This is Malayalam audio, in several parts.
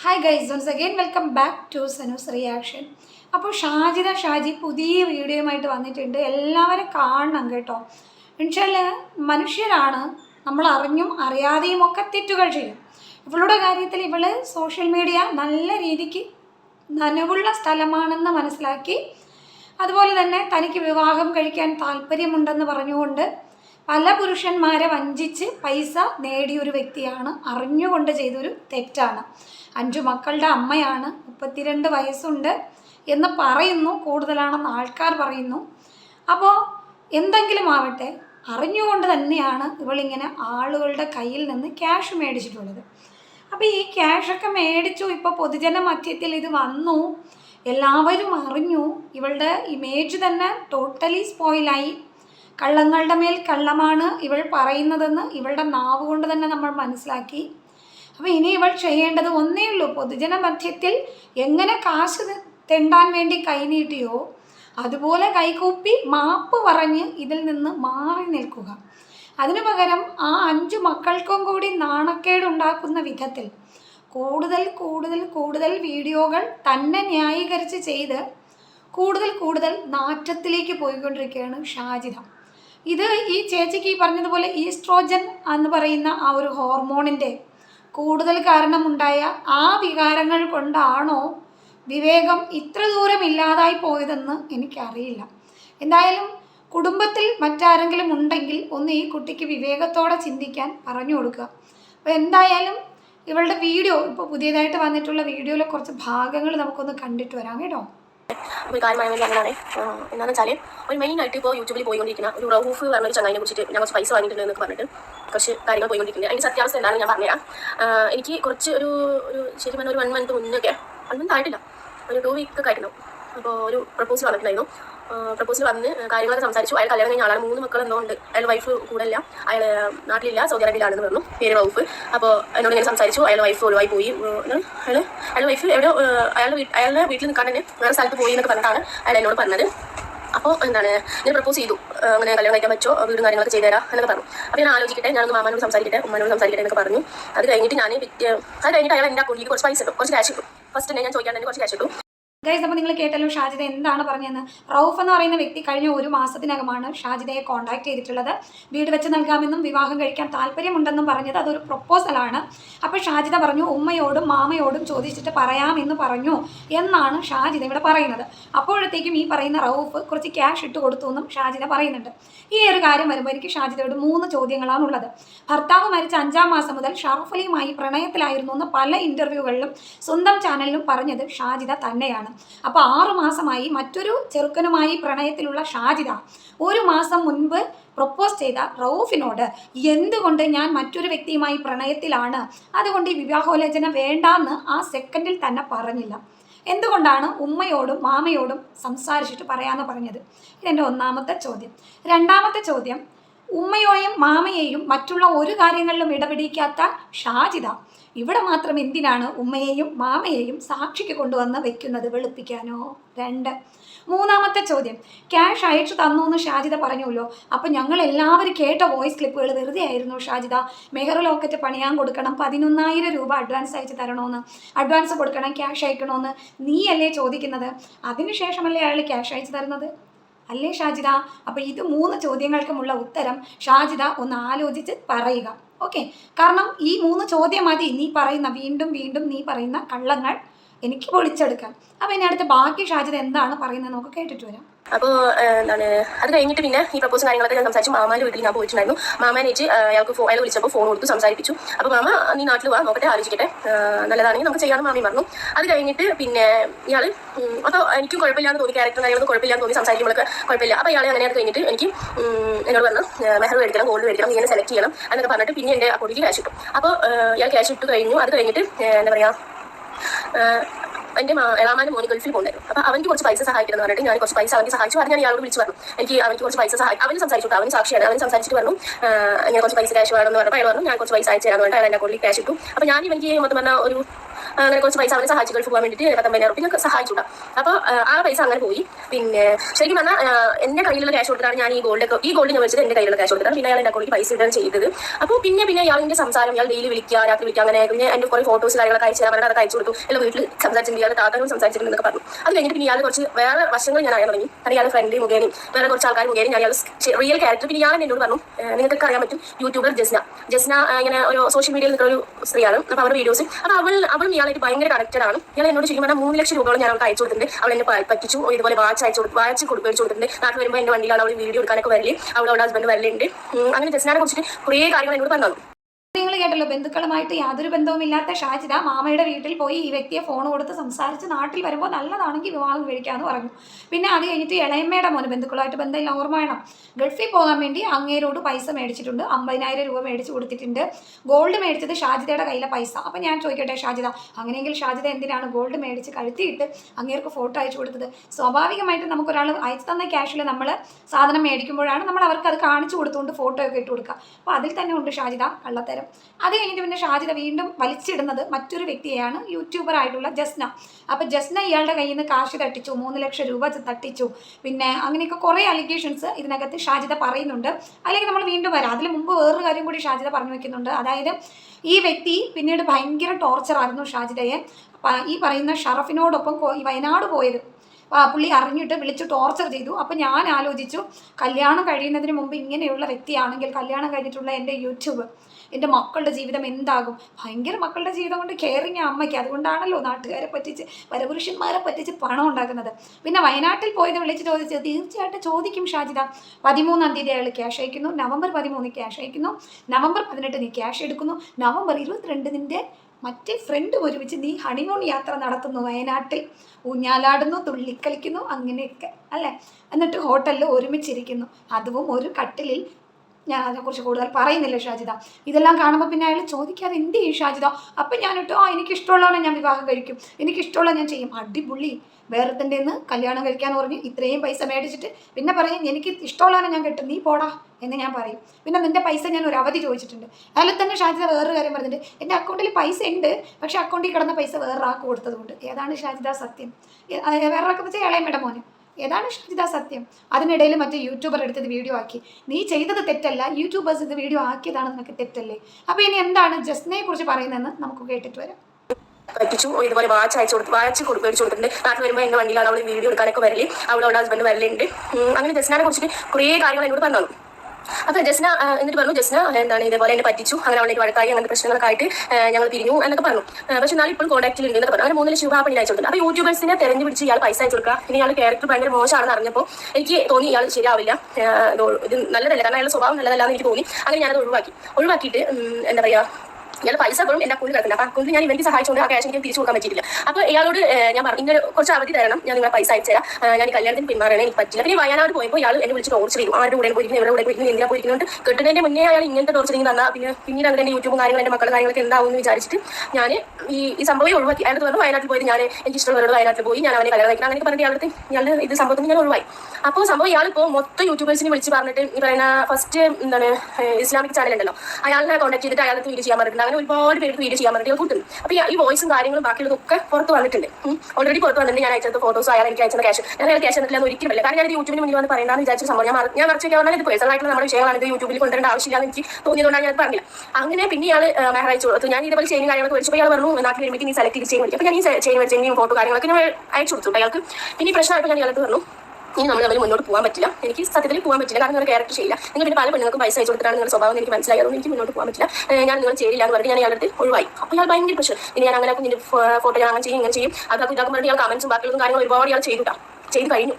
Hi guys once again welcome back to Sanu's reaction അപ്പോൾ ഷാജിദ ഷാജി പുതിയ വീഡിയോയുമായിട്ട് വന്നിട്ടുണ്ട്. എല്ലാവരും കാണണം കേട്ടോ. എന്നുവെച്ചാൽ മനുഷ്യരാണ്. നമ്മൾ അറിഞ്ഞും അറിയാതെയും ഒക്കെ തെറ്റുകൾ ചെയ്യും. ഇവളുടെ കാര്യത്തിൽ ഇവൾ സോഷ്യൽ മീഡിയ നല്ല രീതിക്ക് നനവുള്ള സ്ഥലമാണെന്ന് മനസ്സിലാക്കി. അതുപോലെ തന്നെ തനിക്ക് വിവാഹം കഴിക്കാൻ താല്പര്യമുണ്ടെന്ന് പറഞ്ഞുകൊണ്ട് പല പുരുഷന്മാരെ വഞ്ചിച്ച് പൈസ നേടിയൊരു വ്യക്തിയാണ് അറിഞ്ഞുകൊണ്ട് ചെയ്തൊരു തെറ്റാണ്. അഞ്ചു മക്കളുടെ അമ്മയാണ് മുപ്പത്തിരണ്ട് വയസ്സുണ്ട് എന്ന് പറയുന്നു കൂടുതലാണെന്ന് ആൾക്കാർ പറയുന്നു. അപ്പോൾ എന്തെങ്കിലും ആവട്ടെ അറിഞ്ഞുകൊണ്ട് തന്നെയാണ് ഇവളിങ്ങനെ ആളുകളുടെ കയ്യിൽ നിന്ന് ക്യാഷ് മേടിച്ചിട്ടുള്ളത്. അപ്പോൾ ഈ ക്യാഷൊക്കെ മേടിച്ചു ഇപ്പോൾ പൊതുജന മധ്യത്തിൽ ഇത് വന്നു എല്ലാവരും അറിഞ്ഞു ഇവളുടെ ഇമേജ് തന്നെ ടോട്ടലി സ്പോയിലായി കള്ളങ്ങളുടെ മേൽ കള്ളമാണ് ഇവൾ പറയുന്നതെന്ന് ഇവളുടെ നാവ് കൊണ്ട് തന്നെ നമ്മൾ മനസ്സിലാക്കി. അപ്പോൾ ഇനി ഇവൾ ചെയ്യേണ്ടത് ഒന്നേ ഉള്ളൂ. പൊതുജന മധ്യത്തിൽ എങ്ങനെ കാശ് തെണ്ടാൻ വേണ്ടി കൈനീട്ടിയോ അതുപോലെ കൈകൂപ്പി മാപ്പ് പറഞ്ഞ് ഇതിൽ നിന്ന് മാറി നിൽക്കുക. അതിനു പകരം ആ അഞ്ചു മക്കൾക്കും കൂടി നാണക്കേടുണ്ടാക്കുന്ന വിധത്തിൽ കൂടുതൽ കൂടുതൽ കൂടുതൽ വീഡിയോകൾ തന്നെ ന്യായീകരിച്ച് ചെയ്ത് കൂടുതൽ കൂടുതൽ നാറ്റത്തിലേക്ക് പോയിക്കൊണ്ടിരിക്കുകയാണ് ഷാജിദ. ഇത് ഈ ചേച്ചിക്ക് ഈ പറഞ്ഞതുപോലെ ഈസ്ട്രോജൻ എന്ന് പറയുന്ന ആ ഒരു ഹോർമോണിന്റെ കൂടുതൽ കാരണമുണ്ടായ ആ വികാരങ്ങൾ കൊണ്ടാണോ വിവേകം ഇത്ര ദൂരം ഇല്ലാതായി പോയതെന്ന് എനിക്കറിയില്ല. എന്തായാലും കുടുംബത്തിൽ മറ്റാരെങ്കിലും ഉണ്ടെങ്കിൽ ഒന്ന് ഈ കുട്ടിക്ക് വിവേകത്തോടെ ചിന്തിക്കാൻ പറഞ്ഞു കൊടുക്കുക. അപ്പോൾ എന്തായാലും ഇവളുടെ വീഡിയോ ഇപ്പോൾ പുതിയതായിട്ട് വന്നിട്ടുള്ള വീഡിയോയിലെ കുറച്ച് ഭാഗങ്ങൾ നമുക്കൊന്ന് കണ്ടിട്ട് വരാം കേട്ടോ. ഒരു കാര്യം പറയാൻ വേണ്ടി അങ്ങനെയാണ്. എന്താണെന്ന് വെച്ചാൽ ഒരു മെയിൻ ആയിട്ട് ഇപ്പോൾ യൂട്യൂബിൽ പോയിക്കൊണ്ടിരിക്കുന്ന ഒരു റൗഫ് പറഞ്ഞ ഒരു ചങ്ങായിനെ കുറിച്ചിട്ട് ഞാൻ കുറച്ച് പൈസ വാങ്ങിയിട്ടുണ്ട് എന്നൊക്കെ പറഞ്ഞിട്ട് കുറച്ച് കാര്യങ്ങൾ പോയിക്കൊണ്ടിരിക്കുന്നത് അതിന്റെ സത്യാവസ്ഥ എന്താണെന്ന് ഞാൻ പറഞ്ഞുതരാം. എനിക്ക് കുറച്ച് ഒരു ഒരു ശരി പറഞ്ഞ ഒരു വൺ മന്ത് മുന്നൊക്കെ വൺ മന്ത് ആയിട്ടില്ല. ഒരു ടു വീക്ക് ഒക്കെ ആയിരുന്നു അപ്പോൾ ഒരു പ്രപ്പോസൽ വന്നിട്ടുണ്ടായിരുന്നു. പ്രപ്പോസൽ വന്ന് കാര്യങ്ങളൊക്കെ സംസാരിച്ചു. അയാൾ കല്യാണം കഴിഞ്ഞ ആളാണ്. മൂന്ന് മക്കൾ എന്തോ ഉണ്ട്. അയാൾ വൈഫ് കൂടല്ല അയാൾ നാട്ടിലില്ല. സൗദി അറേബ്യയിലാണെന്ന് പറഞ്ഞു. പേര് വൈഫ്. അപ്പോൾ എന്നോട് ഞാൻ സംസാരിച്ചു. അയാൾ വൈഫ് ഒഴിവായി പോയി. അയാൾ അയാൾ വൈഫ് എവിടെ അയാളുടെ അയാളുടെ വീട്ടിൽ നിൽക്കാൻ തന്നെ വേറെ സ്ഥലത്ത് പോയി എന്നൊക്കെ പറഞ്ഞിട്ടാണ് അയാൾ എന്നോട് പറഞ്ഞത്. അപ്പോൾ എന്താണ് ഞാൻ പ്രപ്പോസ് ചെയ്തു. അങ്ങനെ കല്യാണം കഴിക്കാൻ പറ്റുമോ? വീടും കാര്യങ്ങളൊക്കെ ചെയ്തുതരാം എന്നൊക്കെ പറഞ്ഞു. അപ്പോൾ ഞാൻ ആലോചിക്കട്ടെ. ഞാനൊന്ന് മാമാനോട് സംസാരിക്കട്ടെ ഉമ്മാനോട് സംസാരിക്കട്ടെ എന്നൊക്കെ പറഞ്ഞു. അത് കഴിഞ്ഞിട്ട് ഞാൻ അത് കഴിഞ്ഞിട്ട് അയാൾ എന്റെ അക്കൗണ്ടിലേക്ക് കുറച്ച് പൈസ ഇട്ടു. കുറച്ച് ക്യാഷ് ഇട്ടു. ഫസ്റ്റ് തന്നെ ഞാൻ ചോദിക്കാൻ തന്നെ കുറച്ച് ക്യാഷ് ഇട്ടു. ഗൈസ് അപ്പോൾ നിങ്ങൾ കേട്ടല്ലോ ഷാജിദ എന്താണ് പറഞ്ഞതെന്ന്. റൌഫ് എന്ന് പറയുന്ന വ്യക്തി കഴിഞ്ഞ ഒരു മാസത്തിനകമാണ് ഷാജിദയെ കോൺടാക്ട് ചെയ്തിട്ടുള്ളത്. വീട് വെച്ച് നൽകാമെന്നും വിവാഹം കഴിക്കാൻ താല്പര്യമുണ്ടെന്നും പറഞ്ഞത് അതൊരു പ്രൊപ്പോസലാണ് അപ്പോൾ ഷാജിദ പറഞ്ഞു ഉമ്മയോടും മാമയോടും ചോദിച്ചിട്ട് പറയാമെന്ന് പറഞ്ഞു എന്നാണ് ഷാജിദ ഇവിടെ പറയുന്നത്. അപ്പോഴത്തേക്കും ഈ പറയുന്ന റൌഫ് കുറച്ച് ക്യാഷ് ഇട്ട് കൊടുത്തു എന്നും ഷാജിദ പറയുന്നുണ്ട്. ഈ ഒരു കാര്യം വരുമ്പോൾ എനിക്ക് ഷാജിദയോട് മൂന്ന് ചോദ്യങ്ങളാണുള്ളത് ഭർത്താവ് മരിച്ച അഞ്ചാം മാസം മുതൽ ഷറഫലിയുമായി പ്രണയത്തിലായിരുന്നു എന്ന് പല ഇന്റർവ്യൂകളിലും സ്വന്തം ചാനലിലും പറഞ്ഞത് ഷാജിദ തന്നെയാണ്. അപ്പോൾ ആറ് മാസമായി മറ്റൊരു ചെറുക്കനുമായി പ്രണയത്തിലുള്ള ഷാജിദ ഒരു മാസം മുൻപ് പ്രൊപ്പോസ് ചെയ്ത റൌഫിനോട് എന്തുകൊണ്ട് ഞാൻ മറ്റൊരു വ്യക്തിയുമായി പ്രണയത്തിലാണ്? അതുകൊണ്ട് ഈ വിവാഹോലോചന വേണ്ടാന്ന് ആ സെക്കൻഡിൽ തന്നെ പറഞ്ഞില്ല. എന്തുകൊണ്ടാണ് ഉമ്മയോടും മാമയോടും സംസാരിച്ചിട്ട് പറയാമെന്ന് പറഞ്ഞത്? ഇതെന്റെ ഒന്നാമത്തെ ചോദ്യം. രണ്ടാമത്തെ ചോദ്യം ഉമ്മയോയും മാമയെയും മറ്റുള്ള ഒരു കാര്യങ്ങളിലും ഇടപെടിക്കാത്ത ഷാജിദ ഇവിടെ മാത്രം എന്തിനാണ് ഉമ്മയെയും മാമയെയും സാക്ഷിക്ക് കൊണ്ടുവന്ന് വെക്കുന്നത് വെളുപ്പിക്കാനോ? രണ്ട്. മൂന്നാമത്തെ ചോദ്യം. ക്യാഷ് അയച്ചു തന്നു എന്ന് ഷാജിത പറഞ്ഞുല്ലോ അപ്പം ഞങ്ങൾ എല്ലാവരും കേട്ട വോയിസ് ക്ലിപ്പുകൾ വെറുതെ ആയിരുന്നു ഷാജിത. മെഹർ ലോക്കറ്റ് പണിയാൻ കൊടുക്കണം പതിനൊന്നായിരം രൂപ അഡ്വാൻസ് അയച്ച് തരണമെന്ന് അഡ്വാൻസ് കൊടുക്കണം ക്യാഷ് അയക്കണമെന്ന് നീയല്ലേ ചോദിക്കുന്നത്? അതിനുശേഷമല്ലേ അയാൾ ക്യാഷ് അയച്ചു തരുന്നത്? അല്ലേ ഷാജിത? അപ്പോൾ ഇത് മൂന്ന് ചോദ്യങ്ങൾക്കുമുള്ള ഉത്തരം ഷാജിത ഒന്ന് ആലോചിച്ച് പറയുക. ഓക്കെ കാരണം ഈ മൂന്ന് ചോദ്യം മതി നീ പറയുന്ന വീണ്ടും വീണ്ടും നീ പറയുന്ന കള്ളങ്ങൾ എനിക്ക് പൊളിച്ചെടുക്കാം. അപ്പോൾ ഇനി അടുത്ത ബാക്കി ഷാജിദ് എന്താണ് പറയുന്നത് നമുക്ക് കേട്ടിട്ട് വരാം. അപ്പോൾ എന്താണ് അത് കഴിഞ്ഞിട്ട് പിന്നെ ഈ പ്രപ്പോസും കാര്യങ്ങളൊക്കെ ഞാൻ സംസാരിച്ചു. മാമാന്റെ വീട്ടിൽ ഞാൻ പോയിട്ടുണ്ടായിരുന്നു. മാമാനേറ്റ് അയാൾക്ക് ഫോ അയാൾ വിളിച്ചപ്പോൾ ഫോൺ കൊടുത്തു സംസാരിപ്പിച്ചു. അപ്പോൾ മാമ നീ നാട്ടിൽ വാ നോക്കട്ടെ ആലോചിക്കട്ടെ. നല്ലതാണെങ്കിൽ നമുക്ക് ചെയ്യാമെന്ന് മാമി പറഞ്ഞു. അത് കഴിഞ്ഞിട്ട് പിന്നെ ഇയാൾ അപ്പോൾ എനിക്കും കുഴപ്പമില്ലാന്ന് തോന്നി ക്യാരക്ടർ കാര്യങ്ങളൊന്നും കുഴപ്പമില്ലാന്ന് തോന്നി സംസാരിക്കുമ്പോഴൊക്കെ കുഴപ്പമില്ല. അപ്പോൾ ഇയാൾ അങ്ങനെ അത് കഴിഞ്ഞിട്ട് എനിക്ക് എന്നോട് പറഞ്ഞു മെഹർ മേടിക്കണം ഗോൾഡ് മേടിക്കണം നീ സെലക്ട് ചെയ്യണം എന്നൊക്കെ പറഞ്ഞിട്ട് പിന്നെ എന്റെ അക്കൗണ്ടിൽ ക്യാഷ് ഇട്ടു അപ്പോൾ ഇയാൾ ക്യാഷ് ഇട്ട് കഴിഞ്ഞു. അത് കഴിഞ്ഞിട്ട് എന്താ പറയുക എന്റെ എളാമാന്റെ മോന് ഗൾഫിൽ പോകുന്നായിരുന്നു അപ്പോൾ അവനിക്ക് കുറച്ച് പൈസ സഹായിക്കണം എന്ന് പറഞ്ഞിട്ട് ഞാൻ കുറച്ച് പൈസ അവന് സഹായിച്ചു. അത് ഞാൻ ഇയാളോട് വിളിച്ചു പറഞ്ഞു. എനിക്ക് അവന് കുറച്ച് പൈസ സഹായിക്കും അവന് സംസാരിച്ചു അവന് സാക്ഷിയാണ്. അവൻ സംസാരിച്ചിട്ട് പറഞ്ഞു ഞാൻ കുറച്ച് പൈസ ക്യാഷ് വേണമെന്ന് പറഞ്ഞപ്പോൾ അയാൾ പറഞ്ഞു ഞാൻ കുറച്ച് പൈസ അയച്ചു തരാമെന്ന് പറഞ്ഞിട്ട് അയാൾ എന്റെ അക്കൗണ്ടിൽ ക്യാഷ് ഇട്ടു. അപ്പോൾ ഞാൻ ഇവനിക്ക് മൊത്തം പറഞ്ഞ ഒരു അങ്ങനെ കുറച്ച് പൈസ അവനെ സഹായിച്ചു ഗൾഫ് പോകാൻ വേണ്ടിയിട്ട് പത്തൊമ്പതിനായിരം റുപ്യ സഹായിച്ചു അപ്പോൾ ആ പൈസ അങ്ങനെ പോയി. പിന്നെ ശരിക്കും പറഞ്ഞാൽ എന്റെ കയ്യിലുള്ള ക്യാഷ് കൊടുത്തിട്ടാണ് ഞാൻ ഈ ഗോൾഡ് ഈ ഗോൾഡ് ഞാൻ വെച്ചത് എന്റെ കയ്യിലുള്ള ക്യാഷ് കൊടുത്തിട്ടാണ്. പിന്നെ അയാൾ എന്റെ അക്കൗണ്ടിൽ പൈസ ഇടാൻ ചെയ്തത്. അപ്പോൾ പിന്നെ പിന്നെ ഇയാളിന്റെ സംസാരം ഇയാൾ ഡെയിലി വിളിക്കുക രാത്രി വിളിക്കുക അങ്ങനെ പിന്നെ എന്റെ കുറേ ഫോട്ടോസ് കാര്യങ്ങളൊക്കെ അയച്ചു അവരുടെ അത് അയച്ചു കൊടുത്തു. എല്ലാം വീട്ടിൽ സംസാരിച്ചിട്ടുണ്ട് ഇയാൾ താത്താനും സംസാരിച്ചിട്ടുണ്ടെന്നൊക്കെ പറഞ്ഞു. അത് കഴിഞ്ഞിട്ട് പിന്നെ ഇയാൾ കുറച്ച് വേറെ വശങ്ങൾ ഞാൻ അറിയാൻ തുടങ്ങി. കാരണം ഇയാൾ ഫ്രണ്ട് മുഖേനയും വേറെ കുറച്ച് ആൾക്കാർ മുഖേനയും ഞാൻ ഇയാൾ റിയൽ ക്യാരക്ടർ പിന്നെ ഇയാൾ എന്നോട് പറഞ്ഞു. നിങ്ങൾക്ക് അറിയാൻ പറ്റും യൂട്യൂബർ ജസ്ന. ജസ്ന ഇങ്ങനെ ഒരു സോഷ്യൽ മീഡിയയിൽ നിൽക്കുന്ന ഒരു സ്ത്രീയാണ്. അപ്പോൾ അവരുടെ വീഡിയോസ് അപ്പോൾ അവൾ അവളും ഇയാളായിട്ട് ഭയങ്കര കണക്റ്റഡ് ആണ്. ഇയാൾ എന്നോട് ശരിക്കും പറഞ്ഞാൽ മൂന്ന് ലക്ഷം രൂപയോളം ഞാൻ അവൾക്ക് അയച്ചു കൊടുത്തിട്ടുണ്ട്. അവൾ എന്നെ പറ്റിച്ചു. ഇതുപോലെ വാച്ച് അയച്ചു കൊടുത്തു വാച്ച് കൊടുത്ത് മേടിച്ചു കൊടുത്തിട്ടുണ്ട്. നാട്ടിൽ വരുമ്പോൾ എന്റെ വണ്ടിയിലാണ് അവൾ വീഡിയോ എടുക്കാനൊക്കെ വരൽ അവളുടെ ഹസ്ബൻഡ് വരലുണ്ട്. അങ്ങനെ ജസ്നാനെ കുറിച്ചിട്ട് കുറേ കാര്യങ്ങൾ എന്നോട് പറഞ്ഞു. നിങ്ങൾ കേട്ടല്ലോ. ബന്ധുക്കളുമായിട്ട് യാതൊരു ബന്ധവുമില്ലാത്ത ഷാജിദ മാമയുടെ വീട്ടിൽ പോയി ഈ വ്യക്തിയെ ഫോൺ കൊടുത്ത് സംസാരിച്ച് നാട്ടിൽ വരുമ്പോൾ നല്ലതാണെങ്കിൽ വിവാഹം കഴിക്കാമെന്ന് പറഞ്ഞു. പിന്നെ അത് കഴിഞ്ഞിട്ട് ഇളയമ്മയുടെ മോന് ബന്ധുക്കളുമായിട്ട് ബന്ധമില്ല ഓർമ്മ വേണം. ഗൾഫിൽ പോകാൻ വേണ്ടി അങ്ങേരോട് പൈസ മേടിച്ചിട്ടുണ്ട്. അമ്പതിനായിരം രൂപ മേടിച്ച് കൊടുത്തിട്ടുണ്ട്. ഗോൾഡ് മേടിച്ചത് ഷാജിദയുടെ കയ്യിലെ പൈസ. അപ്പം ഞാൻ ചോദിക്കട്ടെ ഷാജിദ അങ്ങനെയെങ്കിൽ ഷാജിദ എന്തിനാണ് ഗോൾഡ് മേടിച്ച് കഴുത്തിയിട്ട് അങ്ങേർക്ക് ഫോട്ടോ അയച്ചു കൊടുത്തത്? സ്വാഭാവികമായിട്ട് നമുക്കൊരാൾ അയച്ചു തന്ന ക്യാഷിൽ നമ്മൾ സാധനം മേടിക്കുമ്പോഴാണ് നമ്മൾ അവർക്ക് അത് കാണിച്ചു കൊടുത്തുകൊണ്ട് ഫോട്ടോ ഒക്കെ ഇട്ട് കൊടുക്കുക. അപ്പോൾ അതിൽ തന്നെ ഉണ്ട് ഷാജിദ കള്ളത്തരം. അത് കഴിഞ്ഞിട്ട് പിന്നെ ഷാജിദ വീണ്ടും വലിച്ചിടുന്നത് മറ്റൊരു വ്യക്തിയെയാണ് യൂട്യൂബർ ആയിട്ടുള്ള ജസ്ന. അപ്പം ജസ്ന ഇയാളുടെ കയ്യിൽ നിന്ന് കാശ് തട്ടിച്ചു മൂന്ന് ലക്ഷം രൂപ തട്ടിച്ചു. പിന്നെ അങ്ങനെയൊക്കെ കുറേ അലിഗേഷൻസ് ഇതിനകത്ത് ഷാജിദ പറയുന്നുണ്ട്. അല്ലെങ്കിൽ നമ്മൾ വീണ്ടും വരാം. അതിന് മുമ്പ് വേറൊരു കാര്യം കൂടി ഷാജിദ പറഞ്ഞു വെക്കുന്നുണ്ട്. അതായത് ഈ വ്യക്തി പിന്നീട് ഭയങ്കര ടോർച്ചറായിരുന്നു ഷാജിദയെ ഈ പറയുന്ന ഷറഫിനോടൊപ്പം ഈ വയനാട് പോയത്. പുള്ളി അറിഞ്ഞിട്ട് വിളിച്ച് ടോർച്ചർ ചെയ്തു. അപ്പോൾ ഞാൻ ആലോചിച്ചു കല്യാണം കഴിയുന്നതിന് മുമ്പ് ഇങ്ങനെയുള്ള വ്യക്തിയാണെങ്കിൽ കല്യാണം കഴിഞ്ഞിട്ടുള്ള എന്റെ യൂട്യൂബ്. എന്റെ മക്കളുടെ ജീവിതം എന്താകും? ഭയങ്കര മക്കളുടെ ജീവിതം കൊണ്ട് കെയറിങ് അമ്മയ്ക്ക്. അതുകൊണ്ടാണല്ലോ നാട്ടുകാരെ പറ്റിച്ച് വരപുരുഷന്മാരെ പറ്റിച്ച് പണം ഉണ്ടാക്കുന്നത്. പിന്നെ വയനാട്ടിൽ പോയത് വിളിച്ച് ചോദിച്ചത് തീർച്ചയായിട്ടും ചോദിക്കും ഷാജിത. പതിമൂന്നാം തീയതി അയാൾ ക്യാഷ് അയക്കുന്നു. നവംബർ പതിമൂന്ന് ക്യാഷ് അയക്കുന്നു. നവംബർ പതിനെട്ട് നീ ക്യാഷ് എടുക്കുന്നു. നവംബർ ഇരുപത്തിരണ്ട് നിന്റെ മറ്റേ ഫ്രണ്ട് ഒരുമിച്ച് നീ ഹണിമൂൺ യാത്ര നടത്തുന്നു വയനാട്ടിൽ. ഊഞ്ഞാലാടുന്നു തുള്ളിക്കളിക്കുന്നു അങ്ങനെയൊക്കെ അല്ലേ? എന്നിട്ട് ഹോട്ടലിൽ ഒരുമിച്ചിരിക്കുന്നു. അതും ഒരു കട്ടിലിൽ ഞാൻ അതിനെക്കുറിച്ച് കൂടുതൽ പറയുന്നില്ല ഷാജിദ ഇതെല്ലാം കാണുമ്പോൾ പിന്നെ അയാൾ ചോദിക്കാതെ എന്ത് ചെയ്യും ഷാജിദ അപ്പം ഞാനിട്ട് ആ എനിക്ക് ഇഷ്ടമുള്ളവനെ ഞാൻ വിവാഹം കഴിക്കും. എനിക്ക് ഇഷ്ടമുള്ള ഞാൻ ചെയ്യും. അടിപൊളി. വേറെ തന്നെ നിന്ന് കല്യാണം കഴിക്കാന്ന് പറഞ്ഞ് ഇത്രയും പൈസ മേടിച്ചിട്ട് പിന്നെ പറയും എനിക്ക് ഇഷ്ടമുള്ളവനെ ഞാൻ കിട്ടും. നീ പോടാ. എന്ന് ഞാൻ പറയും. പിന്നെ നിന്റെ പൈസ ഞാൻ ഒരു അവധി ചോദിച്ചിട്ടുണ്ട്. അതിൽ തന്നെ ഷാജിദ വേറൊരു കാര്യം പറഞ്ഞിട്ടുണ്ട്. എന്റെ അക്കൗണ്ടിൽ പൈസ ഉണ്ട് പക്ഷേ അക്കൗണ്ടിൽ കിടന്ന പൈസ വേറൊരാൾക്ക് കൊടുത്തതുകൊണ്ട്. ഏതാണ് ഷാജിദ സത്യം? വേറൊരാൾക്ക് വെച്ചാൽ ഇളയമ്മയുടെ മോന്. ഏതാണ് ഇതാ സത്യം? അതിനിടയിൽ മറ്റേ യൂട്യൂബർ എടുത്തത് വീഡിയോ ആക്കി. നീ ചെയ്തത് തെറ്റല്ല യൂട്യൂബേഴ്സ് ഇത് വീഡിയോ ആക്കിയതാണ് നിനക്ക് തെറ്റല്ലേ? അപ്പോൾ ഇനി എന്താണ് ജസ്നയെ കുറിച്ച് പറയുന്നതെന്ന് നമുക്ക് കേട്ടിട്ട് വരാം. പറ്റിച്ചു ഇതുപോലെ വാച്ച് അയച്ചു കൊടുത്ത് വാച്ച് മേടിച്ചു കൊടുത്തിട്ടുണ്ട്. നാട്ടിൽ വരുമ്പോൾ എന്റെ വണ്ടിയിലാണ് അവൾ വീഡിയോ എടുക്കാനൊക്കെ വരൽ അവളുടെ ഹസ്ബൻഡ് വരലുണ്ട്. അങ്ങനെ ജസ്നാനെ കുറിച്ചിട്ട് കുറേ കാര്യങ്ങൾ എന്നോട് പറഞ്ഞു. അപ്പൊ ജസ്ന എന്നിട്ട് പറഞ്ഞു ജസ്ന എന്താണ് ഇതേപോലെ എന്നെ പറ്റിച്ചു അങ്ങനെ അവളേക്ക് വഴക്കായി അങ്ങനത്തെ പ്രശ്നങ്ങളൊക്കെ ആയിട്ട് ഞങ്ങൾ പിരിഞ്ഞു എന്നൊക്കെ പറഞ്ഞു. പക്ഷെ നാളെ ഇപ്പോൾ കോൺടാക്റ്റിൽ ഉണ്ട് പറഞ്ഞു. അങ്ങനെ മൂന്ന് ലക്ഷം പണി അയച്ചു അപ്പൊ യൂട്യൂബേഴ്സിനെ തെരഞ്ഞു പിടിച്ച് ഇയാൾ പൈസ അയച്ചു കൊടുക്കുക. ഇനി ഇയാൾ ക്യാരക്ടർ ഭയങ്കര മോശമാണെന്ന് അറിഞ്ഞപ്പോൾ എനിക്ക് തോന്നി ഇയാൾ ശരിയാവില്ല. ഇത് നല്ലതല്ല. കാരണം അയാളുടെ സ്വഭാവം നല്ലതല്ല എന്ന് എനിക്ക് തോന്നി. അങ്ങനെ ഞാനത് ഒഴിവാക്കി. ഒഴിവാക്കിയിട്ട് എന്താ പറയാ ഇയാൾ പൈസ പോലും എന്റെ അക്കൗണ്ടിൽ കിടക്കുന്നത് അപ്പൊ അക്കൗണ്ടിൽ ഞാൻ ഇവർക്ക് സഹായിച്ചുകൊണ്ട് ആ ക്യാഷ് എനിക്ക് തിരിച്ചു കൊടുക്കാൻ പറ്റിയില്ല അപ്പൊ ഇയാളോട് ഞാൻ പറഞ്ഞു ഇങ്ങനെ കുറച്ച് അവധി തരണം ഞാൻ നിങ്ങളെ പൈസ അയച്ചു തരാം. ഞാൻ കല്യാണത്തിന് പിന്മാറണേ എനിക്ക് പറ്റില്ല പിന്നെ വയനാട് പോയപ്പോൾ ഇയാൾ എന്നെ വിളിച്ച് ടോർച്ചർ ചെയ്യും ആരുടെ കൂടെ പോയിരിക്കുന്നു ഇവരുടെ കൂടെ പോയിരിക്കുന്നു എന്തിനാ പോയിരിക്കുന്നുണ്ട്? കെട്ടുന്നതിന്റെ മുന്നേ അയാൾ ഇങ്ങനത്തെ ടോർച്ചറിങ് തന്നാ പിന്നെ പിന്നീട് അങ്ങനെ എന്റെ യൂട്യൂബും കാര്യങ്ങൾ എന്റെ മക്കളുടെ കാര്യങ്ങളൊക്കെ എന്താവും എന്ന് വിചാരിച്ചിട്ട് ഞാൻ ഈ ഈ സംഭവം ഒഴിവാക്കി. അയാൾ പറഞ്ഞു വയനാട്ടിൽ പോയി ഞാൻ എനിക്ക് ഇഷ്ടമുള്ളവരോട് വയനാട്ടിൽ പോയി ഞാൻ അവനെ കല്യാണം കഴിക്കണം. അങ്ങനെ പറഞ്ഞിട്ട് ഇയാളുടെ ഇയാളുടെ ഇത് സംഭവത്തിന് ഞാൻ ഒഴിവായി. അപ്പോൾ സംഭവം ഇയാൾ ഇപ്പോൾ മൊത്തം യൂട്യൂബേഴ്സിനെ വിളിച്ച് പറഞ്ഞിട്ട് ഈ പറയുന്ന ഫസ്റ്റ് എന്താണ് ഇസ്ലാമിക് ചാനൽ ഉണ്ടല്ലോ. അയാളെ കോൺടാക്ട് ചെയ്തിട്ട് അയാൾക്ക് വീഡിയോ ചെയ്യാൻ പറഞ്ഞിട്ടുണ്ട്. അങ്ങനെ ഒരുപാട് പേർക്ക് വീഡിയോ ചെയ്യാൻ വേണ്ടി കൂട്ടുന്നു. അപ്പൊ ഈ വോയിസും കാര്യങ്ങളും ബാക്കിയുള്ളതൊക്കെ പുറത്ത് വന്നിട്ടുണ്ട്. ഓൾറെഡി പുറത്ത് വന്നിട്ടുണ്ട്. ഞാൻ അയച്ചത് ഫോട്ടോസ് അയാൾ എനിക്ക് അയച്ചത് ക്യാഷ് ഞാൻ അയാൾ ക്യാഷ് എന്നല്ല ഒരിക്കലും കാരണം ഞാൻ യൂട്യൂബിന് മുന്നിൽ വന്ന് പറയണമെന്ന് വിചാരിച്ച സംഭവം. ഞാൻ ഞാൻ മറച്ചു പറഞ്ഞാൽ ഇത് പേഴ്സണൽ ആയിട്ടുള്ള നമ്മുടെ വിഷയങ്ങളാണ്. ഇത് യൂട്യൂബിൽ കൊണ്ടുവരേണ്ട ആവശ്യമില്ലാന്ന് എനിക്ക് തോന്നിയതുകൊണ്ടാണ് ഞാൻ പറഞ്ഞില്ല. അങ്ങനെ പിന്നെ ഇയാൾ അയച്ചു കൊടുത്തു ഞാൻ ഇതേപോലെ ചെയ്യുന്ന കാര്യങ്ങളൊക്കെ വെച്ചപ്പോൾ ഇയാൾ പറഞ്ഞു നാട്ടിൽ വരുമ്പോൾ നീ സെലക്ട് ചെയ്ത് ചെയിൻ മേടിക്കും. അപ്പോൾ ഞാൻ ഈ ചെയിൻ മേടിച്ചതിന്റെയും ഫോട്ടോ കാര്യങ്ങളൊക്കെ ഞാൻ അയച്ചു കൊടുത്തു അയാൾക്ക് പിന്നെ പ്രശ്നമായിട്ട് ഞാൻ ഇയാൾക്ക് പറഞ്ഞു ഇനി നമ്മൾ തമ്മിൽ മുന്നോട്ട് പോകാൻ പറ്റില്ല. എനിക്ക് സത്യത്തിൽ പോകാൻ പറ്റില്ല. കാരണം നിങ്ങൾ ക്യാരക്ടർ ചെയ്യില്ല നിങ്ങൾ പിന്നെ പല പെണ്ണുങ്ങൾക്ക് പൈസ അയച്ചു കൊടുത്തിട്ടാണ് നിങ്ങളുടെ സ്വഭാവം എനിക്ക് മനസ്സിലായി അതുകൊണ്ട് എനിക്ക് മുന്നോട്ട് പോകാൻ പറ്റില്ല. ഞാൻ നിങ്ങൾ ചെയ്യില്ല എന്ന് പറഞ്ഞിട്ട് ഞാൻ അടുത്ത് ഒഴിവായി. അപ്പോൾ അയാൾ ഭയങ്കര പ്രശ്നം ഇനി ഞാൻ അങ്ങനെ കുഞ്ഞിന്റെ ഫോട്ടോ ഞാൻ അങ്ങനെ ചെയ്യും ഇങ്ങനെ ചെയ്യും. അതൊക്കെ ഇതാക്കുമ്പോൾ ഇയാൾ കമൻസും ബാക്കിയുള്ള കാര്യങ്ങളും ഒരുപാട് ഇയാൾ ചെയ്തുട്ടാ. ചെയ്ത് കഴിഞ്ഞു.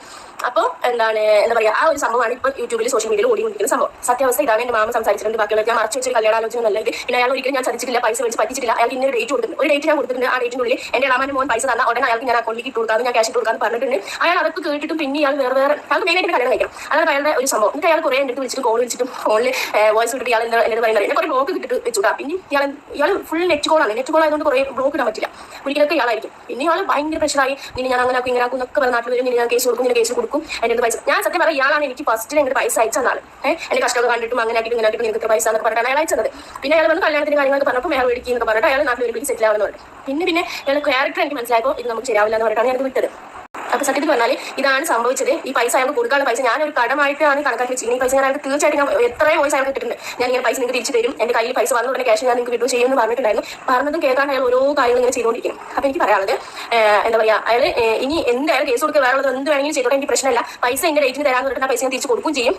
അപ്പോൾ എന്താണ് എന്താ പറയുക ആ ഒരു സംഭവമാണ് ഇപ്പോൾ യൂട്യൂബിൽ സോഷ്യൽ മീഡിയയിൽ ഓടിക്കൊണ്ടിരിക്കുന്ന സംഭവം. സത്യാവസ്ഥ ഇതാണ് എന്റെ മാമ സംസാരിച്ചിട്ടുണ്ട്. ബാക്കിയുള്ള ഞാൻ മറച്ചു വെച്ചൊരു കല്യാണ ആലോചന നല്ലത്. പിന്നെ അയാൾ ഒരിക്കലും ഞാൻ ചതിച്ചിട്ടില്ല പൈസ മേടിച്ച് പറ്റിച്ചിട്ടില്ല. അയാൾക്ക് ഇന്നൊരു ഡേറ്റ് കൊടുത്തിട്ടുണ്ട്. ഒരു ഡേറ്റ് ഞാൻ കൊടുത്തിട്ടുണ്ട്. ആ ഡേറ്റിനുള്ളിൽ എന്റെ ഇളാമാന്റെ മോൻ പൈസ തന്നാൽ ഉടനെ അയാൾക്ക് ഞാൻ അക്കൗണ്ടിലേക്ക് ഇട്ട് കൊടുക്കാതെ ഞാൻ ക്യാഷ് ഇട്ട് കൊടുക്കാന്ന് പറഞ്ഞിട്ടുണ്ട്. അയാൾ അതൊക്കെ കേട്ടിട്ടും പിന്നെ ഇയാൾ വേറെ വേറെ അയാൾക്ക് മെയിനായിട്ട് കല്യാണം കഴിക്കണം. അതാണ് അയാളുടെ ഒരു സംഭവം. എന്നിട്ട് അയാൾ കുറേ എന്റെ വിളിച്ചിട്ട് കോൾ വിളിച്ചിട്ടും ഫോണിൽ വോയിസ് വിട്ടിട്ട് ഇയാൾ എന്താ എന്നോട് പറയുന്നത് എന്നെ കുറേ ബ്ലോക്ക് കിട്ടിട്ട് വെച്ചുകൂടാ പിന്നെ ഇയാൾ ഇയാൾ ഫുൾ നെറ്റ് കോളാണ് നെറ്റ് കോൾ ആയതുകൊണ്ട് കുറേ ബ്ലോക്ക് ഇടാൻ പറ്റില്ല. വിളിക്കലൊക്കെ ഇയാളായിരിക്കും. പിന്നെ ഇയാൾ ഭയങ്കര പ്രഷറായി ഇനി ഞാൻ അങ്ങനെ ഇങ്ങനെ ആക്കും എന്നൊക്കെ പറഞ്ഞ നാട്ടിൽ വരും ഇനി ഞാൻ കേസ് കൊടുക്കും ഇങ്ങനെ കേസ് കൊടുക്കും. എന്റെ പൈസ? ഞാൻ സത്യം പറയാം ഇയാളാണ് എനിക്ക് ഫസ്റ്റിൽ എന്റെ പൈസ അയച്ച നാൾ ഏഹ് കഷ്ടമൊക്കെ കണ്ടിട്ടും അങ്ങനെ ആക്കിയിട്ട് ഇങ്ങനെ ആക്കിയിട്ട് നിങ്ങൾക്ക് പൈസ എന്നൊക്കെ പറഞ്ഞിട്ട് അയാൾ അയച്ചത്. പിന്നെ അയാൾ വന്ന് കല്യാണത്തിന് കാര്യങ്ങളൊക്കെ പറഞ്ഞപ്പോൾ അയാൾ മേടിക്കും എന്നൊക്കെ പറഞ്ഞിട്ട് അയാൾ നാട്ടിൽ ഒരു സെറ്റിൽ ആവുന്നുണ്ട് പിന്നെ പിന്നെ അയാൾ ക്യാരക്ടർ എനിക്ക് മനസ്സിലായപ്പോൾ ഇത് നമുക്ക് ശരിയാവില്ല എന്ന് പറഞ്ഞിട്ടാണ് ഞാൻ വിട്ടത്. അപ്പൊ സത്യത്തിൽ പറഞ്ഞാൽ ഇതാണ് സംഭവിച്ചത്. ഈ പൈസ അയാൾക്ക് കൊടുക്കാനുള്ള പൈസ ഞാൻ ഒരു കടമായിട്ടാണ് കണക്കാക്കി വെച്ചിരുന്നത് ഈ പൈസ ഞാൻ അയാൾക്ക് തീർച്ചയായിട്ടും ഞാൻ എത്രയോ പൈസ അയാൾക്ക് കിട്ടിയിട്ടുണ്ട് ഞാൻ ഇങ്ങനെ പൈസ നിങ്ങൾക്ക് തിരിച്ചു തരും. എന്റെ കയ്യിൽ പൈസ വന്ന ഉടനെ ക്യാഷ് ഞാൻ നിങ്ങൾക്ക് വിട്ടു ചെയ്യുമെന്ന് പറഞ്ഞിട്ടുണ്ടായിരുന്നു. പറഞ്ഞതും കേൾക്കാൻ അയാൾ ഓരോ കാര്യങ്ങളും ഇങ്ങനെ ചെയ്തുകൊണ്ടിരിക്കും അപ്പൊ എനിക്ക് പറയാനുള്ളത് എന്താ പറയാ അയാൾ ഇനി എന്തായാലും കേസ് കൊടുക്കുക വേറെ എന്ത് വേണമെങ്കിലും ചെയ്തോട്ടെ എനിക്ക് പ്രശ്നമില്ല. പൈസ എന്റെ റേറ്റിന് തരാൻ പറഞ്ഞിട്ട് പൈസ ഞാൻ തിരിച്ചു കൊടുക്കും ചെയ്യും.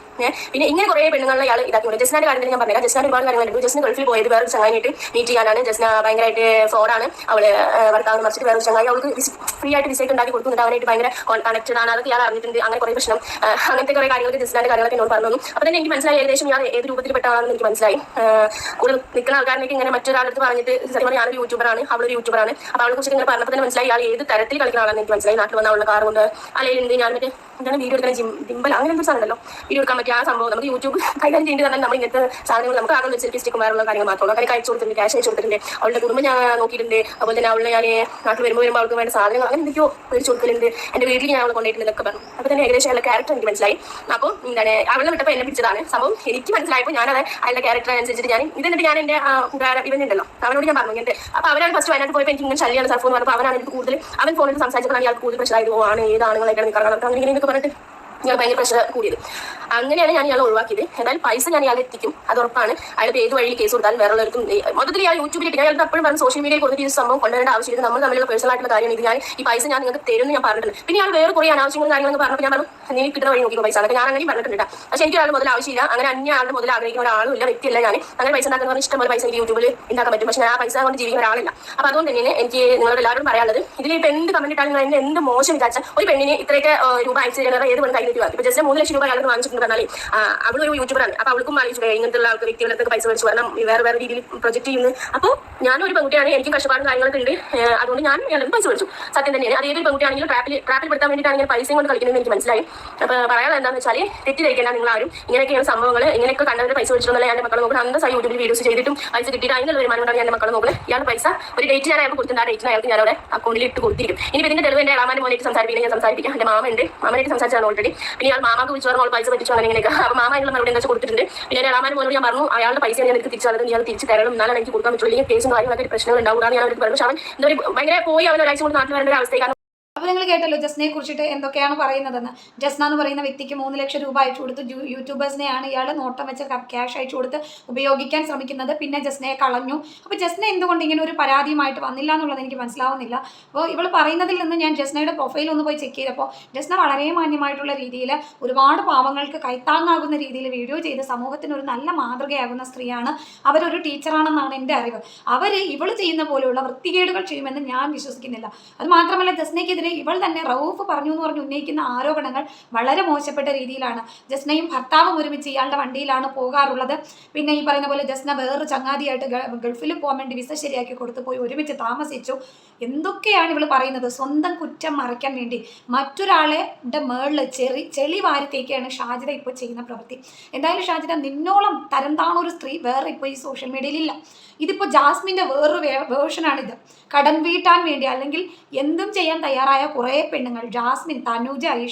പിന്നെ ഇങ്ങനെ കുറെ പെണ്ണുങ്ങളെ അയാൾ ഇതാക്കി ജസ്നാന്റെ കാര്യത്തിൽ ഞാൻ പറഞ്ഞില്ല ജസ്നാൻ ഒരുപാട് കാര്യങ്ങളുണ്ട് ജസ്റ്റിന് ഗൾഫിൽ പോയത് വേറെ ചങ്ങായിട്ട് മീറ്റ് ചെയ്യാനാണ്. ജസ്ന ഭയങ്കരമായിട്ട് ഫ്രോഡാണ് അവൾ ഭർത്താവ് മറിച്ചിട്ട് വേറെ ചങ്ങായി. അവൾക്ക് ഫ്രീ ആയിട്ട് വിസൈറ്റ് ഉണ്ടാക്കി കൊടുക്കുന്നുണ്ട്. അവനായിട്ട് ഭയങ്കര കണക്റ്റഡ് ആണ്. അതൊക്കെ ഇയാൾ അറിഞ്ഞിട്ടുണ്ട്. അങ്ങനെ കുറെ പ്രശ്നം അങ്ങനത്തെ കുറെ കാര്യങ്ങളൊക്കെ ജസ്റ്റിന്റെ കാര്യങ്ങളൊക്കെ എന്നോട് പറഞ്ഞു. അപ്പൊ തന്നെ എനിക്ക് മനസ്സിലായി ഏകദേശം ഞാൻ ഏത് രൂപത്തിൽപ്പെട്ട ആളാണെന്ന് എനിക്ക് മനസ്സിലായി. കൂടുതൽ കൂടെ നിൽക്കുന്ന ആൾക്കാരനൊക്കെ ഇങ്ങനെ മറ്റൊരാളടുത്ത് പറഞ്ഞിട്ട് സത്യം പറഞ്ഞാൽ ഞാനൊരു യൂട്യൂബറാണ് അവളൊരു യൂട്യൂബറാണ് അപ്പൊ അവളെ കുറിച്ച് ഇങ്ങനെ പറഞ്ഞപ്പോൾ തന്നെ മനസ്സിലായി ഇയാൾ ഏത് തരത്തിൽ കളിക്കുന്ന ആളാണെന്ന് എനിക്ക് മനസ്സിലായി. നാട്ടിൽ വന്ന അവളുടെ കാർ കൊണ്ട് അല്ലെങ്കിൽ എന്ത് ഞാൻ മറ്റേ എന്താണ് വീഡിയോ എടുക്കുന്ന ജിം ഡിമ്പൽ അങ്ങനെ എന്തൊരു സാധനമല്ലോ വീഡിയോ എടുക്കാൻ പറ്റിയ ആ സംഭവം നമുക്ക് യൂട്യൂബ് കൈകാര്യം ചെയ്യേണ്ടി തന്നെ നമ്മൾ ഇങ്ങനത്തെ സാധനങ്ങൾ നമുക്ക് ആകെ വെച്ചിട്ട് സ്റ്റിക്കുമാരുള്ള കാര്യങ്ങൾ മാത്രമേ കാര്യം അയച്ചു കൊടുത്തിട്ടുണ്ട് ക്യാഷ് അയച്ചു കൊടുത്തിട്ടുണ്ട്. അവളുടെ കുടുംബം ഞാൻ നോക്കിയിട്ടുണ്ട്. അതുപോലെ തന്നെ അവളെ ഞാൻ നാട്ടിൽ വരുമ്പോൾ വരുമ്പോൾ അവൾക്ക് വേണ്ട സാധനങ്ങൾ അങ്ങനെ എന്തൊക്കെയോ മേടിച്ചു കൊടുക്കലുണ്ട്. എന്റെ വീട്ടിൽ ഞാൻ അവളെ കൊണ്ടുപോയിട്ടുണ്ട് പറഞ്ഞു. അപ്പൊ തന്നെ ഏകദേശം അയാളുടെ ക്യാരക്ടർ എനിക്ക് മനസ്സിലായി. അപ്പോൾ എന്താണ് അവളെ വിട്ടപ്പോൾ എന്നെ പിടിച്ചതാണ്. സംഭവം എനിക്ക് മനസ്സിലായപ്പോൾ ഞാനത് അയാളുടെ ക്യാരക്ടർ അനുസരിച്ചിട്ട് ഞാൻ ഇതെന്നിട്ട് ഞാൻ എന്റെ ഇവനുണ്ടല്ലോ അവനോട് ഞാൻ പറഞ്ഞു ഇങ്ങനത്തെ. അപ്പൊ അവരാണ് ഫസ്റ്റ് വയനാട്ടിൽ പോയപ്പോൾ എനിക്ക് ഇങ്ങനെ ശല്യമാണ് സർഫ് എന്ന് പറഞ്ഞപ്പോൾ അവനാണ് എനിക്ക് കൂടുതൽ അവൻ ഫോണിൽ സംസാരിച്ചപ്പോഴാണ് അയാൾക്ക് കൂടുതൽ പ്രശ്നമായത് ഓ ആണ് ഏതാണുങ്ങളായിട്ടാണ് നിൽക്കണം അങ്ങനെ ഇങ്ങനെയൊക്കെ പറഞ്ഞിട്ട് ഞാൻ ഭയങ്കര പ്രഷർ കൂടിയത്. അങ്ങനെയാണ് ഞാൻ ഇയാളെ ഒഴിവാക്കിയത്. എന്തായാലും പൈസ ഞാൻ ഇയാളെ എത്തിക്കും. അത് ഉറപ്പാണ്. അയാളുടെ ഏത് വഴി കേസ് കൊടുത്താലും വേറെ ഉള്ളവർക്കും മൊത്തത്തിൽ യൂട്യൂബിൽ ഇട്ട് ഞാൻ അപ്പോഴും സോഷ്യൽ മീഡിയയിൽ കൊടുത്തിട്ട് ഈ സംഭവം കൊണ്ടുവരേണ്ട ആവശ്യമില്ല. നമ്മൾ തമ്മിലുള്ള പേഴ്സണൽ ആയിട്ടുള്ള കാര്യമാണ്. ഇത് ഞാൻ ഈ പൈസ ഞാൻ നിങ്ങൾക്ക് തരുമെന്ന് ഞാൻ പറഞ്ഞിട്ടുണ്ട്. പിന്നെ ഞാൻ വേറെ കുറേ അനാവശ്യങ്ങളും കാര്യങ്ങളൊക്കെ പറഞ്ഞപ്പോൾ ഞാൻ പറഞ്ഞു നീ കിട്ടുന്ന വഴി നോക്കിക്കോ പൈസ. അതൊക്കെ ഞാൻ അങ്ങനെയും പറഞ്ഞിട്ടുണ്ട് പക്ഷേ എനിക്ക് ഒരാൾ മുതൽ ആവശ്യമില്ല. അങ്ങനെ അന്യ ആളുടെ മുതൽ ആഗ്രഹിക്കുന്ന ഒരാളും ഇല്ല വ്യക്തിയല്ല ഞാൻ. അങ്ങനെ പൈസ ഉണ്ടാക്കുന്ന പറഞ്ഞാൽ ഇഷ്ടംപോലെ പൈസ എനിക്ക് യൂട്യൂബിൽ ഉണ്ടാക്കാൻ പറ്റും. പക്ഷേ ഞാൻ ആ പൈസ കൊണ്ട് ജീവിക്കുന്ന ഒരാളില്ല. അപ്പോൾ അതുകൊണ്ട് തന്നെ എനിക്ക് നിങ്ങളോട് എല്ലാവരും പറയാനുള്ളത്. ഇതിൽ ഇപ്പോൾ എന്ത് കമന്റ് ഇട്ടാലും നിങ്ങൾ എന്ത് മോശം വിചാരിച്ചാൽ ഒരു പെണ്ണിന് ഇത്രയൊക്കെ രൂപ അയച്ചു ഏത് പെണ്ണ് കയ്യിൽ ഇപ്പൊ ജസ്റ്റ് മൂന്ന് ലക്ഷം രൂപ അയാൾക്ക് വാങ്ങിച്ചിട്ടുണ്ട് പറഞ്ഞാൽ അവളൊരു യൂട്യൂബറാണ് അപ്പൊ അവൾക്കും വാങ്ങിച്ചു ഇങ്ങനത്തെ ആൾക്ക് വ്യക്തികളൊക്കെ പൈസ മേടിച്ചു വരണം വേറെ വേറെ രീതിയിൽ പ്രൊജക്ട് ചെയ്യുന്നു. അപ്പോൾ ഒരു പെൺകുട്ടിയാണ് എനിക്ക് കഷ്ടപ്പാടും കാര്യങ്ങളൊക്കെ ഉണ്ട്. അതുകൊണ്ട് ഞാൻ ഇയാളുടെ പൈസ മേടിച്ചു. സത്യം തന്നെയാണ്. അത് പെൺകുട്ടിയാണെങ്കിലും ട്രാപ്പിൽ ട്രാപ്പിൽ പെടുത്താൻ വേണ്ടിയിട്ടാണ് ഇങ്ങനെ പൈസയും കൊണ്ട് കളിക്കുന്നത് എനിക്ക് മനസ്സിലായി. അപ്പോൾ പറയാൻ എന്താണെന്ന് വെച്ചാൽ തെറ്റിദ്ധരിക്കേണ്ട നിങ്ങൾ ആരും ഇങ്ങനെയൊക്കെയാണ് സംഭവങ്ങൾ ഇങ്ങനെയൊക്കെ കണ്ടവർ പൈസ മേടിച്ചിട്ടുള്ള ഞാൻ മക്കളെ നോക്കുന്നത് അന്തസ്സായി യൂട്യൂബിൽ വീഡിയോസ് ചെയ്തിട്ടും പൈസ കിട്ടിയിട്ട് അതിനുള്ള വരുമാനം കൊണ്ടാണ് ഞാൻ മക്കളെ നോക്കുന്നത് ഇയാൾ പൈസ ഒരു ഡേറ്റ് ഞാൻ അയാൾക്ക് കൊടുത്തിട്ടുണ്ട്. ആ ഡേറ്റിന് അയാൾക്ക് ഞാൻ അവിടെ അക്കൗണ്ടിൽ ഇട്ട് കൊടുത്തിരിക്കും. ഇനി ഇതിന്റെ തെളിവ് എന്റെ ഇളമാന്റെ മോനായിട്ട് സംസാരിക്കുന്നത് ഞാൻ സംസാരിപ്പിക്കാം. എന്റെ ഉണ്ട്. മാമനായിട്ട് സംസാരിച്ചാണ് ഓൾറെഡി പിന്നെ ഇയാൾ മാമാക്ക് വിളിച്ചു പറഞ്ഞു "മോൾ പൈസ പറ്റിച്ചു അങ്ങനെ ഇങ്ങനെയൊക്കെ. അപ്പോൾ മാമ അതിനുള്ള മറുപടി എന്താ കൊടുത്തിട്ടുണ്ട്. പിന്നെ എന്റെ മോനോട് ഞാൻ പറഞ്ഞു അയാളുടെ പൈസ ഞാൻ എനിക്ക് തിരിച്ചു തന്നത്. ഇയാൾ തിരിച്ചു തരണം. എന്നാലും എനിക്ക് കൊടുക്കാൻ പറ്റുള്ളൂ. ഇല്ലെങ്കിൽ കേസും കാര്യങ്ങളൊക്കെ പ്രശ്നങ്ങൾ ഉണ്ടാവുകയാണ് ഞാൻ അവർക്ക് പറഞ്ഞു. പക്ഷേ അവൻ എന്താ ഭയങ്കര പോയി അവൻ ഒരാഴ്ച കൊണ്ട് നാട്ടിൽ വരേണ്ട ഒരു അവസ്ഥയ്ക്കാണ് അപ്പോൾ നിങ്ങൾ കേട്ടല്ലോ ജസ്നയെ കുറിച്ചിട്ട് എന്തൊക്കെയാണ് പറയുന്നതെന്ന്. ജസ്ന എന്ന് പറയുന്ന വ്യക്തിക്ക് മൂന്ന് ലക്ഷം രൂപ അയച്ചു കൊടുത്ത് യൂട്യൂബേഴ്സിനെയാണ് ഇയാൾ നോട്ടം വെച്ച് ക്യാഷ് അയച്ചു കൊടുത്ത് ഉപയോഗിക്കാൻ ശ്രമിക്കുന്നത്. പിന്നെ ജസ്നയെ കളഞ്ഞു. അപ്പോൾ ജസ്ന എന്തുകൊണ്ട് ഇങ്ങനെ ഒരു പരാതിയുമായിട്ട് വന്നില്ല എന്നുള്ളത് എനിക്ക് മനസ്സിലാവുന്നില്ല. അപ്പോൾ ഇവൾ പറയുന്നതിൽ നിന്ന് ഞാൻ ജസ്നയുടെ പ്രൊഫൈൽ ഒന്ന് പോയി ചെക്ക് ചെയ്തപ്പോൾ ജസ്ന വളരെ മാന്യമായിട്ടുള്ള രീതിയിൽ ഒരുപാട് പാവങ്ങൾക്ക് കൈത്താങ്ങാകുന്ന രീതിയിൽ വീഡിയോ ചെയ്ത് സമൂഹത്തിന് ഒരു നല്ല മാതൃകയാകുന്ന സ്ത്രീയാണ്. അവരൊരു ടീച്ചറാണെന്നാണ് എന്റെ അറിവ്. അവർ ഇവൾ ചെയ്യുന്ന പോലെയുള്ള വൃത്തികേടുകൾ ചെയ്യുമെന്ന് ഞാൻ വിശ്വസിക്കുന്നില്ല. അത് മാത്രമല്ല ജസ്നയ്ക്കെതിരെ ഇവൾ തന്നെ റൌഫ് പറഞ്ഞു എന്ന് പറഞ്ഞ് ഉന്നയിക്കുന്ന ആരോപണങ്ങൾ വളരെ മോശപ്പെട്ട രീതിയിലാണ്. ജസ്നയും ഭർത്താവും ഒരുമിച്ച് ഇയാളുടെ വണ്ടിയിലാണ് പോകാറുള്ളത്. പിന്നെ ഈ പറയുന്ന പോലെ ജസ്ന വേറൊരു ചങ്ങാതിയായിട്ട് ഗൾഫിൽ പോകാൻ വേണ്ടി വിസ ശരിയാക്കി കൊടുത്തു പോയി ഒരുമിച്ച് താമസിച്ചു. എന്തൊക്കെയാണ് ഇവൾ പറയുന്നത്? സ്വന്തം കുറ്റം മറയ്ക്കാൻ വേണ്ടി മറ്റൊരാളെ മേളിൽ ചെറി ചെളി വാരത്തേക്കാണ് ഷാജിത ഇപ്പോൾ ചെയ്യുന്ന പ്രവൃത്തി. എന്തായാലും ഷാജിത നിന്നോളം തരം താണൊരു സ്ത്രീ വേറെ ഇപ്പോൾ ഈ സോഷ്യൽ മീഡിയയിൽ ഇല്ല ഇതിപ്പോൾ ജാസ്മിന്റെ വേറൊരു വേർഷനാണിത്. കടം വീട്ടാൻ വേണ്ടി അല്ലെങ്കിൽ എന്തും ചെയ്യാൻ തയ്യാറായ കുറേ പെണ്ണുങ്ങൾ ജാസ്മിൻ തനുജ ഈ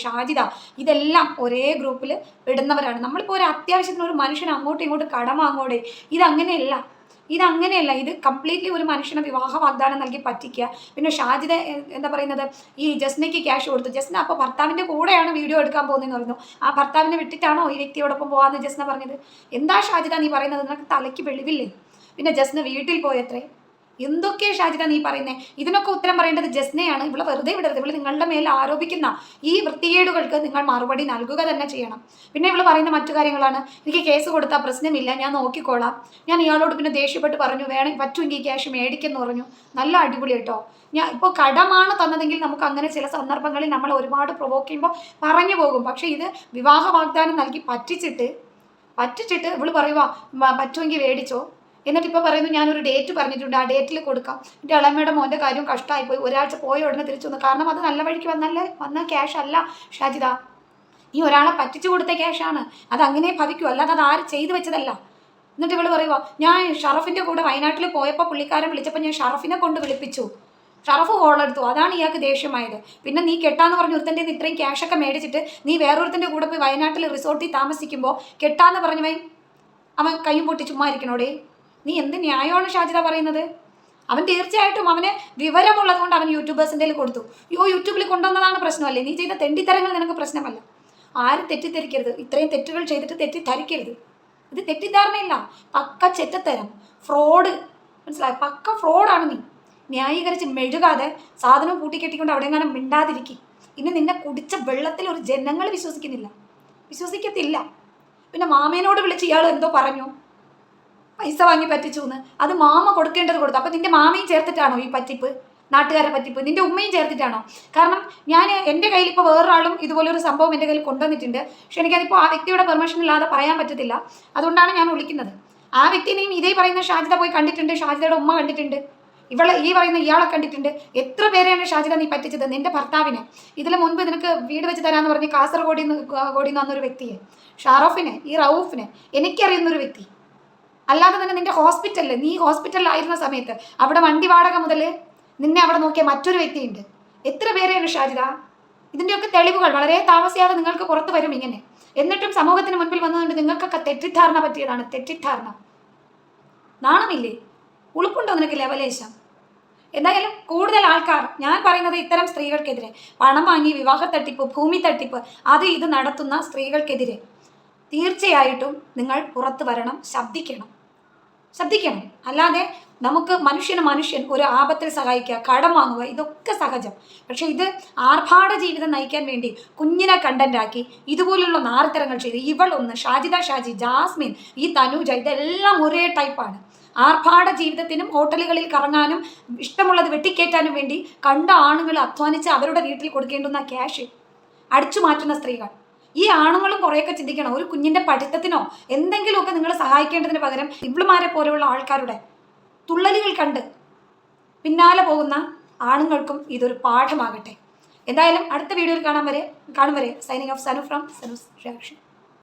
ഇതെല്ലാം ഒരേ ഗ്രൂപ്പിൽ ഇടുന്നവരാണ് നമ്മളിപ്പോൾ ഒരു അത്യാവശ്യത്തിന് ഒരു മനുഷ്യൻ അങ്ങോട്ടും ഇങ്ങോട്ടും കടം വാങ്ങോടെ ഇതങ്ങനെയല്ല. ഇതങ്ങനെയല്ല. ഇത് കംപ്ലീറ്റ്ലി ഒരു മനുഷ്യനെ വിവാഹ വാഗ്ദാനം നൽകി പറ്റിക്കുക. പിന്നെ ഷാജിദ എന്താ പറയുന്നത്? ഈ ജസ്നയ്ക്ക് ക്യാഷ് കൊടുത്തു. ജസ്ന അപ്പോൾ ഭർത്താവിന്റെ കൂടെയാണ് വീഡിയോ എടുക്കാൻ പോകുന്നതെന്ന് പറഞ്ഞു. ആ ഭർത്താവിനെ വിട്ടിട്ടാണോ ഈ വ്യക്തിയോടൊപ്പം പോകാമെന്ന് ജസ്ന പറഞ്ഞത്? എന്താ ഷാജിദ നീ പറയുന്നത്? നിനക്ക് തലയ്ക്ക് വെളിവില്ലേ? പിന്നെ ജസ്ന വീട്ടിൽ പോയത്രേ. എന്തൊക്കെയാ ഷാജിത നീ പറയുന്നേ? ഇതിനൊക്കെ ഉത്തരം പറയേണ്ടത് ജസ്നയാണ്. ഇവിടെ വെറുതെ വിടരുത്. ഇവിടെ നിങ്ങളുടെ മേൽ ആരോപിക്കുന്ന ഈ വൃത്തികേടുകൾക്ക് നിങ്ങൾ മറുപടി നൽകുക തന്നെ ചെയ്യണം. പിന്നെ ഇവിടെ പറയുന്ന മറ്റു കാര്യങ്ങളാണ്. എനിക്ക് കേസ് കൊടുത്താൽ പ്രശ്നമില്ല. ഞാൻ നോക്കിക്കോളാം. ഞാൻ ഇയാളോട് പിന്നെ ദേഷ്യപ്പെട്ട് പറഞ്ഞു വേണേ പറ്റുമെങ്കിൽ ക്യാഷ് മേടിക്കെന്ന് പറഞ്ഞു. നല്ല അടിപൊളി കേട്ടോ. ഞാൻ ഇപ്പോൾ കടമാണ് തന്നതെങ്കിൽ നമുക്ക് അങ്ങനെ ചില സന്ദർഭങ്ങളിൽ നമ്മൾ ഒരുപാട് പ്രൊവോക്ക് ചെയ്യുമ്പോൾ പറഞ്ഞു പോകും. പക്ഷേ ഇത് വിവാഹ വാഗ്ദാനം നൽകി പറ്റിച്ചിട്ട് പറ്റിച്ചിട്ട് ഇവൾ പറയുക "മ- പറ്റുമെങ്കിൽ മേടിച്ചോ. എന്നിട്ട് ഇപ്പോൾ പറയുന്നു ഞാനൊരു ഡേറ്റ് പറഞ്ഞിട്ടുണ്ട് ആ ഡേറ്റിൽ കൊടുക്കാം. എന്റെ ഇളമ്മയുടെ മോന്റെ കാര്യം കഷ്ടമായി പോയി ഒരാഴ്ച പോയ ഉടനെ തിരിച്ചു വന്നു. കാരണം അത് നല്ല വഴിക്ക് വന്നല്ലേ? വന്ന ക്യാഷ് അല്ല ഷാജിദ. ഈ ഒരാളെ പറ്റിച്ചു കൊടുത്ത ക്യാഷാണ് അത് അങ്ങനെ ഭവിക്കൂ അല്ലാതെ അത് ആര് ചെയ്തു വെച്ചതല്ല. എന്നിട്ട് ഇവൾ പറയുവോ ഞാൻ ഷറഫിന്റെ കൂടെ വയനാട്ടിൽ പോയപ്പോൾ പുള്ളിക്കാരൻ വിളിച്ചപ്പോൾ ഞാൻ ഷറഫിനെ കൊണ്ട് വിളിപ്പിച്ചു. ഷറഫ് കോളെടുത്തു അതാണ് ഇയാൾക്ക് ദേഷ്യമായത്. പിന്നെ നീ കെട്ടാന്ന് പറഞ്ഞ ഒരുത്തന്റെ ഇത്രയും ക്യാഷൊക്കെ മേടിച്ചിട്ട് നീ വേറൊരുത്തന്റെ കൂടെ പോയി വയനാട്ടിൽ റിസോർട്ടിൽ താമസിക്കുമ്പോൾ കെട്ടാന്ന് പറഞ്ഞവൻ അവൻ കയ്യും പൊട്ടി ചുമ്മാ ഇരിക്കണോടേ? നീ എന്ത് ന്യായമാണ് ഷാജിത പറയുന്നത്? അവൻ തീർച്ചയായിട്ടും അവന് വിവരമുള്ളത് കൊണ്ട് അവൻ യൂട്യൂബേഴ്സിന്റെ കൊടുത്തു. യോ യൂട്യൂബിൽ കൊണ്ടുവന്നതാണ് പ്രശ്നമല്ലേ? നീ ചെയ്ത തെണ്ടിത്തരങ്ങൾ നിനക്ക് പ്രശ്നമല്ല. ആരും തെറ്റിദ്ധരിക്കരുത്. ഇത്രയും തെറ്റുകൾ ചെയ്തിട്ട് തെറ്റിദ്ധരിക്കരുത്. ഇത് തെറ്റിദ്ധാരണയില്ല. പക്ക ചെറ്റത്തരം. ഫ്രോഡ്. മനസ്സിലായി? പക്ക ഫ്രോഡാണ് നീ. ന്യായീകരിച്ച് മെഴുകാതെ സാധനം കൂട്ടിക്കെട്ടിക്കൊണ്ട് അവിടെ എങ്ങാനും മിണ്ടാതിരിക്കും. ഇനി നിന്നെ കുടിച്ച വെള്ളത്തിൽ ഒരു ജനങ്ങൾ വിശ്വസിക്കുന്നില്ല. വിശ്വസിക്കത്തില്ല. പിന്നെ മാമേനോട് വിളിച്ച് ഇയാൾ എന്തോ പറഞ്ഞു? പൈസ വാങ്ങി പറ്റിച്ചു എന്ന് അത് മാമ കൊടുക്കേണ്ടത് കൊടുത്തു. അപ്പം നിന്റെ മാമയും ചേർത്തിട്ടാണോ ഈ പറ്റിപ്പ്? നാട്ടുകാരെ പറ്റിപ്പ്. നിന്റെ ഉമ്മയും ചേർത്തിട്ടാണോ? കാരണം ഞാൻ എന്റെ കയ്യിൽ ഇപ്പോൾ വേറൊരാളും ഇതുപോലൊരു സംഭവം എന്റെ കയ്യിൽ കൊണ്ടുവന്നിട്ടുണ്ട്. പക്ഷെ എനിക്കതിപ്പോൾ ആ വ്യക്തിയുടെ പെർമിഷൻ ഇല്ലാതെ പറയാൻ പറ്റത്തില്ല. അതുകൊണ്ടാണ് ഞാൻ വിളിക്കുന്നത്. ആ വ്യക്തിനെയും ഇതേ പറയുന്ന ഷാജിത പോയി കണ്ടിട്ടുണ്ട്. ഷാജിതയുടെ ഉമ്മ കണ്ടിട്ടുണ്ട്. ഇവളെ ഈ പറയുന്ന ഇയാളെ കണ്ടിട്ടുണ്ട്. എത്ര പേരെയാണ് ഷാജിത നീ പറ്റിച്ചത്? നിന്റെ ഭർത്താവിനെ. ഇതിൽ മുൻപ് നിനക്ക് വീട് വെച്ച് തരാമെന്ന് പറഞ്ഞ് കാസർഗോഡിൽ നിന്ന് ഗോഡിൽ നിന്ന് വന്നൊരു വ്യക്തിയെ. ഷാറോഫിനെ ഈ റൌഫിനെ എനിക്കറിയുന്നൊരു വ്യക്തി. അല്ലാതെ തന്നെ നിന്റെ ഹോസ്പിറ്റലിൽ നീ ഹോസ്പിറ്റലിലായിരുന്ന സമയത്ത് അവിടെ വണ്ടി വാടക മുതൽ നിന്നെ അവിടെ നോക്കിയ മറ്റൊരു വ്യക്തിയുണ്ട്. എത്ര പേരെയാണ് ഷാജിത? ഇതിന്റെയൊക്കെ തെളിവുകൾ വളരെ താമസിയാതെ നിങ്ങൾക്ക് പുറത്ത് വരും ഇങ്ങനെ. എന്നിട്ടും സമൂഹത്തിന് മുൻപിൽ വന്നതുകൊണ്ട് നിങ്ങൾക്കൊക്കെ തെറ്റിദ്ധാരണ പറ്റിയതാണ് തെറ്റിദ്ധാരണ. നാണമില്ലേ? ഉളുപ്പുണ്ടോ നിനക്ക് ലെവലേശം? എന്തായാലും കൂടുതൽ ആൾക്കാർ ഞാൻ പറയുന്നത് ഇത്തരം സ്ത്രീകൾക്കെതിരെ പണം വാങ്ങി വിവാഹ തട്ടിപ്പ് ഭൂമി തട്ടിപ്പ് അത് ഇത് നടത്തുന്ന സ്ത്രീകൾക്കെതിരെ. തീർച്ചയായിട്ടും നിങ്ങൾ പുറത്തു വരണം ശബ്ദിക്കണം. ശബ്ദിക്കണം. അല്ലാതെ നമുക്ക് മനുഷ്യന് മനുഷ്യൻ ഒരു ആപത്തിൽ സഹായിക്കുക കടം വാങ്ങുക ഇതൊക്കെ സഹജം. പക്ഷേ ഇത് ആർഭാട ജീവിതം നയിക്കാൻ വേണ്ടി കുഞ്ഞിനെ കണ്ടന്റാക്കി ഇതുപോലുള്ള നാർത്തരങ്ങൾ ചെയ്ത് ഇവളൊന്ന് ഷാജിദ ഷാജി ജാസ്മിൻ ഈ തനൂജ ഇതെല്ലാം ഒരേ ടൈപ്പാണ് ആർഭാട ജീവിതത്തിനും ഹോട്ടലുകളിൽ കറങ്ങാനും ഇഷ്ടമുള്ളത് വെട്ടിക്കേറ്റാനും വേണ്ടി കണ്ട ആണുങ്ങൾ അധ്വാനിച്ച് അവരുടെ വീട്ടിൽ കൊടുക്കേണ്ടുന്ന ക്യാഷ് അടിച്ചു മാറ്റുന്ന സ്ത്രീകൾ. ഈ ആണുങ്ങളും കുറേയൊക്കെ ചിന്തിക്കണം? ഒരു കുഞ്ഞിന്റെ പഠിത്തത്തിനോ എന്തെങ്കിലുമൊക്കെ നിങ്ങൾ സഹായിക്കേണ്ടതിന് പകരം ഇവളുമാരെ പോലെയുള്ള ആൾക്കാരുടെ തുള്ളലുകൾ കണ്ട് പിന്നാലെ പോകുന്ന ആണുങ്ങൾക്കും ഇതൊരു പാഠമാകട്ടെ. എന്തായാലും അടുത്ത വീഡിയോയിൽ കാണാൻ വരെ കാണും വരെ. Signing off Sanu from Sanu's reaction